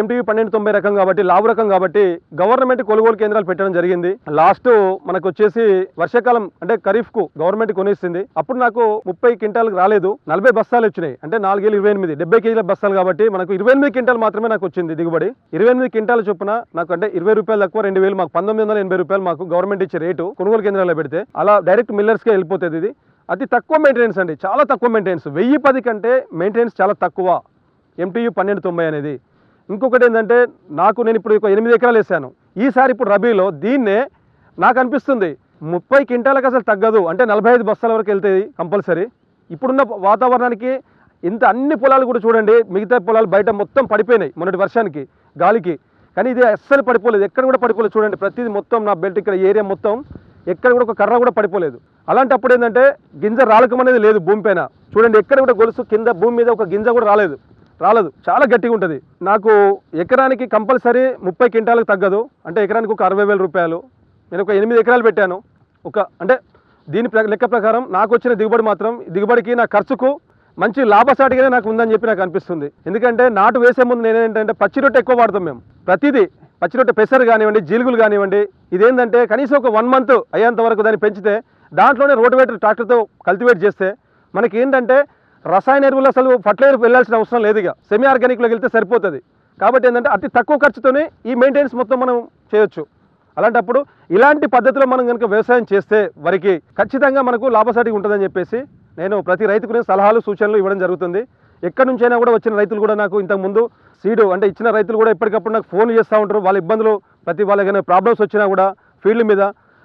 MTV పన్నెండు తొంభై రకం కాబట్టి లావు రకం కాబట్టి గవర్నమెంట్ కొనుగోలు కేంద్రాలు పెట్టడం జరిగింది. లాస్ట్ మనకు వచ్చేసి వర్షాకాలం అంటే ఖరీఫ్కు గవర్నమెంట్ కొనిస్తుంది అప్పుడు నాకు ముప్పై క్వింటాలకు రాలేదు. నలభై బస్తాలు వచ్చినాయి. అంటే నాలుగేళ్ళు ఇరవై ఎనిమిది డెబ్బై కేజీల బస్తాలు కాబట్టి మనకు ఇరవై ఎనిమిది క్వింటాలు మాత్రమే నాకు వచ్చింది దిగుబడి. ఇరవై ఎనిమిది క్వింటాల చొప్పున నాకు అంటే ఇరవై రూపాయలు తక్కువ రెండు వేలు మాకు పంతొమ్మిది వందల ఎనభై రూపాయలు మాకు గవర్నమెంట్ ఇచ్చే రేటు కొనుగోలు కేంద్రాల్లో పెడితే. అలా డైరెక్ట్ మిల్లర్స్కే వెళ్ళిపోతుంది ఇది. అతి తక్కువ మెయింటెనెన్స్ అండి. చాలా తక్కువ మెయింటెనెన్స్. వెయ్యి పది కంటే మెయింటెనెన్స్ చాలా తక్కువ. ఎంటీయూ పన్నెండు తొంభై అనేది. ఇంకొకటి ఏంటంటే నాకు నేను ఇప్పుడు ఒక ఎనిమిది ఎకరాలు వేసాను. ఈసారి ఇప్పుడు రబీలో దీన్నే నాకు అనిపిస్తుంది ముప్పై క్వింటాలకు అసలు తగ్గదు. అంటే నలభై ఐదు బస్తాల వరకు వెళ్తుంది కంపల్సరీ. ఇప్పుడున్న వాతావరణానికి ఇంత అన్ని పొలాలు కూడా చూడండి మిగతా పొలాలు బయట మొత్తం పడిపోయినాయి మొన్నటి వర్షానికి గాలికి. కానీ ఇది అస్సలు పడిపోలేదు. ఎక్కడ కూడా పడిపోలేదు చూడండి ప్రతిదీ మొత్తం నా బెల్ట్ ఇక్కడ ఏరియా మొత్తం ఎక్కడ కూడా ఒక కర్ర కూడా పడిపోలేదు. అలాంటప్పుడు ఏంటంటే గింజ రాలకం అనేది లేదు భూమి పైన. చూడండి ఎక్కడ కూడా గొలుసు కింద భూమి మీద ఒక గింజ కూడా రాలేదు. రాలేదు. చాలా గట్టిగా ఉంటుంది. నాకు ఎకరానికి కంపల్సరీ ముప్పై క్వింటాలకు తగ్గదు. అంటే ఎకరానికి ఒక అరవై వేల రూపాయలు. నేను ఒక ఎనిమిది ఎకరాలు పెట్టాను. ఒక అంటే దీని లెక్క ప్రకారం నాకు వచ్చిన దిగుబడి మాత్రం దిగుబడికి నా ఖర్చుకు మంచి లాభసాటిగానే నాకు ఉందని చెప్పి నాకు అనిపిస్తుంది. ఎందుకంటే నాటు వేసే ముందు నేను ఏంటంటే పచ్చి రొట్టె ఎక్కువ వాడతాం మేము. ప్రతిదీ పచ్చి రొట్టె పెసరు కానివ్వండి జీలుగులు కానివ్వండి ఇదేంటంటే కనీసం ఒక వన్ మంత్ అయ్యేంత వరకు దాన్ని పెంచితే దాంట్లోనే రోటివేటర్ ట్రాక్టర్తో కల్టివేట్ చేస్తే మనకి ఏంటంటే రసాయన ఎరువులు అసలు ఫర్టిలైజర్ వెళ్ళాల్సిన అవసరం లేదు ఇక. సెమీ ఆర్గానిక్లోకి వెళ్తే సరిపోతుంది. కాబట్టి ఏంటంటే అతి తక్కువ ఖర్చుతోనే ఈ మెయింటెనెన్స్ మొత్తం మనం చేయొచ్చు. అలాంటప్పుడు ఇలాంటి పద్ధతిలో మనం కనుక వ్యవసాయం చేస్తే వరికి ఖచ్చితంగా మనకు లాభసాటిగా ఉంటుందని చెప్పేసి నేను ప్రతి రైతుకు నేను సలహాలు సూచనలు ఇవ్వడం జరుగుతుంది. ఎక్కడి నుంచైనా కూడా వచ్చిన రైతులు కూడా నాకు ఇంతకుముందు సీడు అంటే ఇచ్చిన రైతులు కూడా ఎప్పటికప్పుడు నాకు ఫోన్ చేస్తూ ఉంటారు. వాళ్ళ ఇబ్బందులు ప్రతి వాళ్ళకి ప్రాబ్లమ్స్ వచ్చినా కూడా ఫీల్డ్ మీద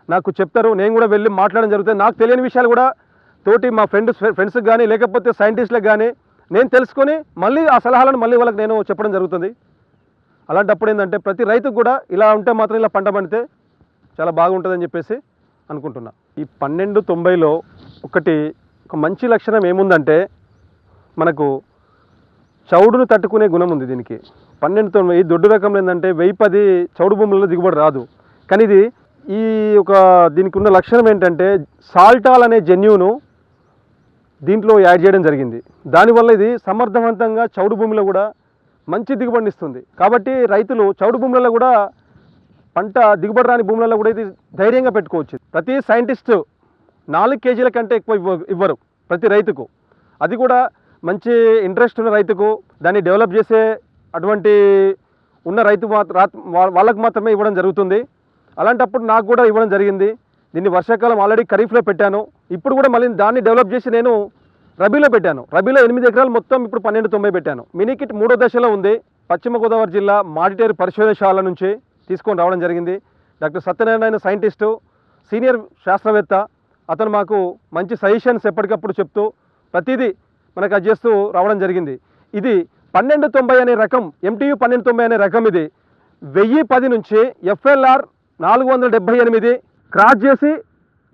నాకు చెప్తారు. నేను కూడా వెళ్ళి మాట్లాడడం జరుగుతుంది. నాకు తెలియని విషయాలు కూడా తోటి మా ఫ్రెండ్స్ ఫ్రెండ్స్కి కానీ లేకపోతే సైంటిస్ట్లకు కానీ నేను తెలుసుకొని మళ్ళీ ఆ సలహాలను మళ్ళీ వాళ్ళకి నేను చెప్పడం జరుగుతుంది. అలాంటప్పుడు ఏంటంటే ప్రతి రైతుకు కూడా ఇలా ఉంటే మాత్రం ఇలా పంట పండితే చాలా బాగుంటుందని చెప్పేసి అనుకుంటున్నా. ఈ పన్నెండు తొంభైలో ఒకటి ఒక మంచి లక్షణం ఏముందంటే మనకు చౌడును తట్టుకునే గుణం ఉంది దీనికి. పన్నెండు తొంభై ఈ దొడ్డు రకంలో ఏంటంటే వెయ్యి పది చౌడు భూములలో దిగుబడి రాదు. కానీ ఇది ఈ ఒక దీనికి ఉన్న లక్షణం ఏంటంటే సాల్టాల్ అనే జన్యువును దీంట్లో యాడ్ చేయడం జరిగింది. దానివల్ల ఇది సమర్థవంతంగా చౌడు భూమిలో కూడా మంచి దిగుబడిని ఇస్తుంది. కాబట్టి రైతులు చౌడు భూములలో కూడా పంట దిగుబడి రాని భూములలో కూడా ఇది ధైర్యంగా పెట్టుకోవచ్చు. ప్రతి సైంటిస్ట్ నాలుగు కేజీల కంటే ఎక్కువ ఇవ్వ ఇవ్వరు ప్రతి రైతుకు. అది కూడా మంచి ఇంట్రెస్ట్ ఉన్న రైతుకు దాన్ని డెవలప్ చేసే అటువంటి ఉన్న రైతు మాత్ర వాళ్ళకు మాత్రమే ఇవ్వడం జరుగుతుంది. అలాంటప్పుడు నాకు కూడా ఇవ్వడం జరిగింది. దీన్ని వర్షాకాలం ఆల్రెడీ ఖరీఫ్లో పెట్టాను. ఇప్పుడు కూడా మళ్ళీ దాన్ని డెవలప్ చేసి నేను రబీలో పెట్టాను. రబీలో ఎనిమిది ఎకరాలు మొత్తం ఇప్పుడు పన్నెండు తొంభై పెట్టాను. మినీ కిట్ మూడో దశలో ఉంది. పశ్చిమ గోదావరి జిల్లా మాడిటేరు పరిశోధనశాల నుంచి తీసుకొని రావడం జరిగింది. డాక్టర్ సత్యనారాయణ సైంటిస్టు సీనియర్ శాస్త్రవేత్త. అతను మాకు మంచి సజెషన్స్ ఎప్పటికప్పుడు చెప్తూ ప్రతిదీ మనకు అది చేస్తూ రావడం జరిగింది. ఇది పన్నెండు తొంభై అనే రకం ఎంటీయు పన్నెండు తొంభై అనే రకం ఇది. వెయ్యి పది నుంచి ఎఫ్ఎల్ఆర్ నాలుగు వందల డెబ్బై ఎనిమిది క్రాస్ చేసి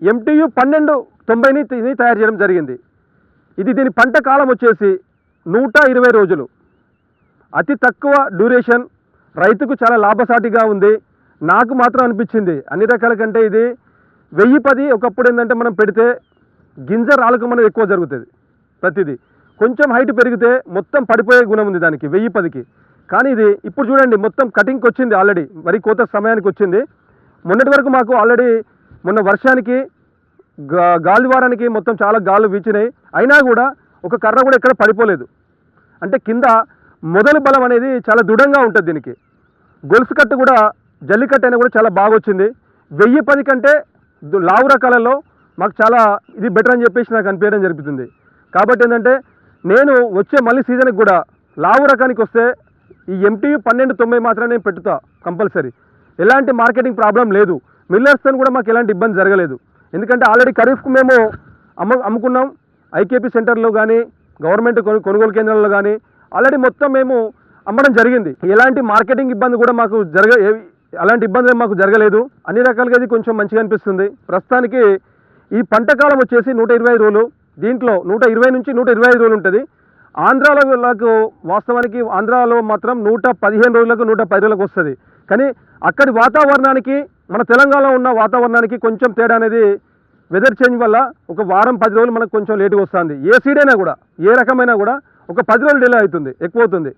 ఎంటీయు పన్నెండు తొంభైని తయారు చేయడం జరిగింది. ఇది దీని పంట కాలం వచ్చేసి నూట ఇరవై రోజులు. అతి తక్కువ డ్యూరేషన్ రైతుకు చాలా లాభసాటిగా ఉంది. నాకు మాత్రం అనిపించింది. అన్ని రకాల కంటే ఇది వెయ్యి పది ఒకప్పుడు ఏంటంటే మనం పెడితే గింజ రాలకం అనేది ఎక్కువ జరుగుతుంది ప్రతిదీ. కొంచెం హైట్ పెరిగితే మొత్తం పడిపోయే గుణం ఉంది దానికి వెయ్యి పదికి. కానీ ఇది ఇప్పుడు చూడండి మొత్తం కటింగ్కి వచ్చింది ఆల్రెడీ. వరి కోత సమయానికి వచ్చింది. మొన్నటి వరకు మాకు ఆల్రెడీ మొన్న వర్షానికి గాలివారానికి మొత్తం చాలా గాలు వీచినాయి. అయినా కూడా ఒక కర్ర కూడా ఎక్కడ పడిపోలేదు. అంటే కింద మొదలు బలం అనేది చాలా దృఢంగా ఉంటుంది దీనికి. గొలుసు కట్టు కూడా జల్లికట్టు అయినా కూడా చాలా బాగా వచ్చింది. వెయ్యి పది కంటే లావు రకాలలో మాకు చాలా ఇది బెటర్ అని చెప్పేసి నాకు అనిపించడం జరుగుతుంది. కాబట్టి ఏంటంటే నేను వచ్చే మళ్ళీ సీజన్కి కూడా లావు రకానికి వస్తే ఈ ఎంటీయు పన్నెండు తొంభై మాత్రమే నేను పెట్టుతా కంపల్సరీ. ఎలాంటి మార్కెటింగ్ ప్రాబ్లం లేదు. మిల్లర్స్తో కూడా మాకు ఎలాంటి ఇబ్బంది జరగలేదు. ఎందుకంటే ఆల్రెడీ ఖరీఫ్కు మేము అమ్ము అమ్ముకున్నాం. ఐకేపీ సెంటర్లో కానీ గవర్నమెంట్ కొను- కొనుగోలు కేంద్రాల్లో కానీ ఆల్రెడీ మొత్తం మేము అమ్మడం జరిగింది. ఎలాంటి మార్కెటింగ్ ఇబ్బంది కూడా మాకు జరగ అలాంటి ఇబ్బందులు మాకు జరగలేదు. అన్ని రకాలుగా ఇది కొంచెం మంచిగా అనిపిస్తుంది. ప్రస్తుతానికి ఈ పంట కాలం వచ్చేసి నూట ఇరవై ఐదు రోజులు. దీంట్లో నూట ఇరవై నుంచి నూట ఇరవై ఐదు రోజులు ఉంటుంది. ఆంధ్రాలో వాస్తవానికి ఆంధ్రాలో మాత్రం నూట పదిహేను రోజులకు నూట పది రోజులకు వస్తుంది. కానీ అక్కడి వాతావరణానికి మన తెలంగాణలో ఉన్న వాతావరణానికి కొంచెం తేడా అనేది వెదర్ చేంజ్ వల్ల ఒక వారం పది రోజులు మనకు కొంచెం లేటుగా వస్తుంది. ఏ సీడ్ అయినా కూడా ఏ రకమైనా కూడా ఒక పది రోజులు డిలే అవుతుంది ఎక్కువ అవుతుంది.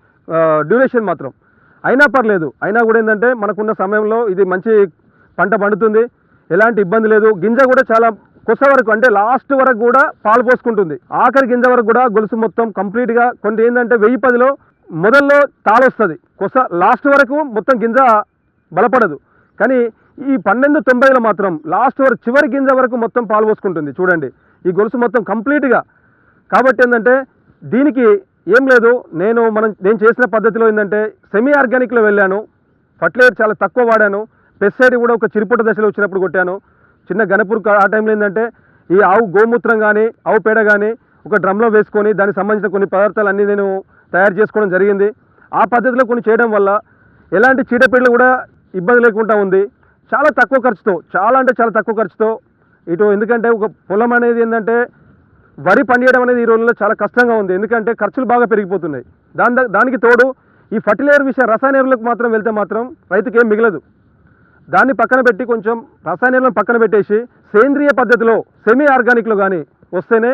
డ్యూరేషన్ మాత్రం. అయినా పర్లేదు. అయినా కూడా ఏంటంటే మనకున్న సమయంలో ఇది మంచి పంట పండుతుంది. ఎలాంటి ఇబ్బంది లేదు. గింజ కూడా చాలా కొస వరకు అంటే లాస్ట్ వరకు కూడా పాలు పోసుకుంటుంది. ఆఖరి గింజ వరకు కూడా గొలుసు మొత్తం కంప్లీట్గా కొన్ని ఏంటంటే వెయ్యి పదిలో మొదల్లో తాళొస్తుంది. కొస లాస్ట్ వరకు మొత్తం గింజ బలపడదు. కానీ ఈ పన్నెండు తొంభైలో మాత్రం లాస్ట్ వరకు చివరి గింజ వరకు మొత్తం పాలు పోసుకుంటుంది. చూడండి ఈ గొలుసు మొత్తం కంప్లీట్గా. కాబట్టి ఏంటంటే దీనికి ఏం లేదు. నేను మనం నేను చేసిన పద్ధతిలో ఏంటంటే సెమీ ఆర్గానిక్లో వెళ్ళాను. ఫర్టిలైజర్ చాలా తక్కువ వాడాను. పెస్సైడ్ కూడా ఒక చిరుపుట దశలో వచ్చినప్పుడు కొట్టాను. చిన్న గణపూర్ ఆ టైంలో ఏంటంటే ఈ ఆవు గోమూత్రం కానీ ఆవు పేడ కానీ ఒక డ్రమ్లో వేసుకొని దానికి సంబంధించిన కొన్ని పదార్థాలు అన్నీ నేను తయారు చేసుకోవడం జరిగింది. ఆ పద్ధతిలో కొన్ని చేయడం వల్ల ఎలాంటి చీడపీడలు కూడా ఇబ్బంది లేకుండా ఉంది. చాలా తక్కువ ఖర్చుతో చాలా అంటే చాలా తక్కువ ఖర్చుతో ఇటు ఎందుకంటే ఒక పొలం అనేది ఏంటంటే వరి పండియడం అనేది ఈ రోజుల్లో చాలా కష్టంగా ఉంది. ఎందుకంటే ఖర్చులు బాగా పెరిగిపోతున్నాయి. దాని దానికి తోడు ఈ ఫర్టిలైజర్ విషయం రసాయన ఎరువులకు మాత్రం వెళ్తే మాత్రం రైతుకి ఏం మిగలదు. దాన్ని పక్కన పెట్టి కొంచెం రసాయన ఎరువులను పక్కన పెట్టేసి సేంద్రియ పద్ధతిలో సెమీ ఆర్గానిక్లో కానీ వస్తేనే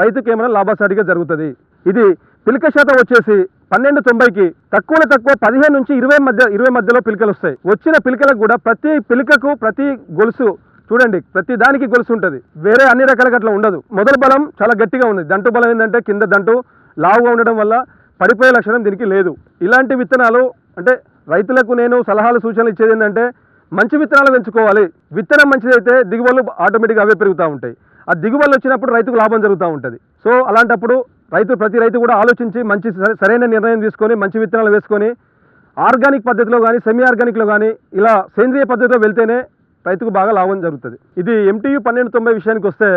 రైతుకి ఏమైనా లాభసాటిగా జరుగుతుంది. ఇది పిలిక శాతం వచ్చేసి పన్నెండు తొంభైకి తక్కువలో తక్కువ పదిహేను నుంచి ఇరవై మధ్య ఇరవై మధ్యలో పిలికలు వస్తాయి. వచ్చిన పిలికలకు కూడా ప్రతి పిలికకు ప్రతి గొలుసు చూడండి ప్రతి దానికి గొలుసు ఉంటుంది. వేరే అన్ని రకాలుగా అట్లా ఉండదు. మొదటి బలం చాలా గట్టిగా ఉంది. దంటు బలం ఏంటంటే కింద దంటు లావుగా ఉండడం వల్ల పడిపోయే లక్షణం దీనికి లేదు. ఇలాంటి విత్తనాలు అంటే రైతులకు నేను సలహాలు సూచనలు ఇచ్చేది ఏంటంటే మంచి విత్తనాలు పెంచుకోవాలి. విత్తనం మంచిదైతే దిగుబడులు ఆటోమేటిక్గా అవే పెరుగుతూ ఉంటాయి. ఆ దిగుబడులు వచ్చినప్పుడు రైతుకు లాభం జరుగుతూ ఉంటుంది. సో అలాంటప్పుడు రైతు ప్రతి రైతు కూడా ఆలోచించి మంచి సరైన నిర్ణయం తీసుకొని మంచి విత్తనాలు వేసుకొని ఆర్గానిక్ పద్ధతిలో కానీ సెమీ ఆర్గానిక్లో కానీ ఇలా సేంద్రియ పద్ధతిలో వెళ్తేనే రైతుకు బాగా లాభం జరుగుతుంది. ఇది ఎంటీయూ పన్నెండు తొంభై విషయానికి వస్తే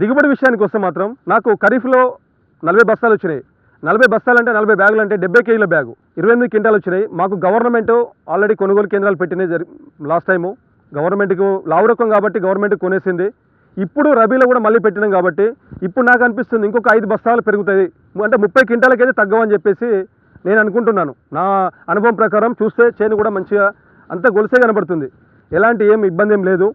దిగుబడి విషయానికి వస్తే మాత్రం నాకు ఖరీఫ్లో నలభై బస్తాలు వచ్చినాయి. నలభై బస్తాలు అంటే నలభై బ్యాగులు అంటే డెబ్బై కేజీల బ్యాగు. ఇరవై ఎనిమిది క్వింటాలు వచ్చినాయి. మాకు గవర్నమెంట్ ఆల్రెడీ కొనుగోలు కేంద్రాలు పెట్టినాయి జరి లాస్ట్ టైము. గవర్నమెంట్కు లావు రకం కాబట్టి గవర్నమెంట్ కొనేసింది. ఇప్పుడు రబీలో కూడా మళ్ళీ పెట్టినాం కాబట్టి ఇప్పుడు నాకు అనిపిస్తుంది ఇంకొక ఐదు బస్తాలు పెరుగుతాయి. అంటే ముప్పై క్వింటాలకైతే తగ్గవని చెప్పేసి నేను అనుకుంటున్నాను. నా అనుభవం ప్రకారం చూస్తే చేను కూడా మంచిగా అంత గొలుసే కనబడుతుంది. ఎలాంటి ఏం ఇబ్బంది ఏం లేదు.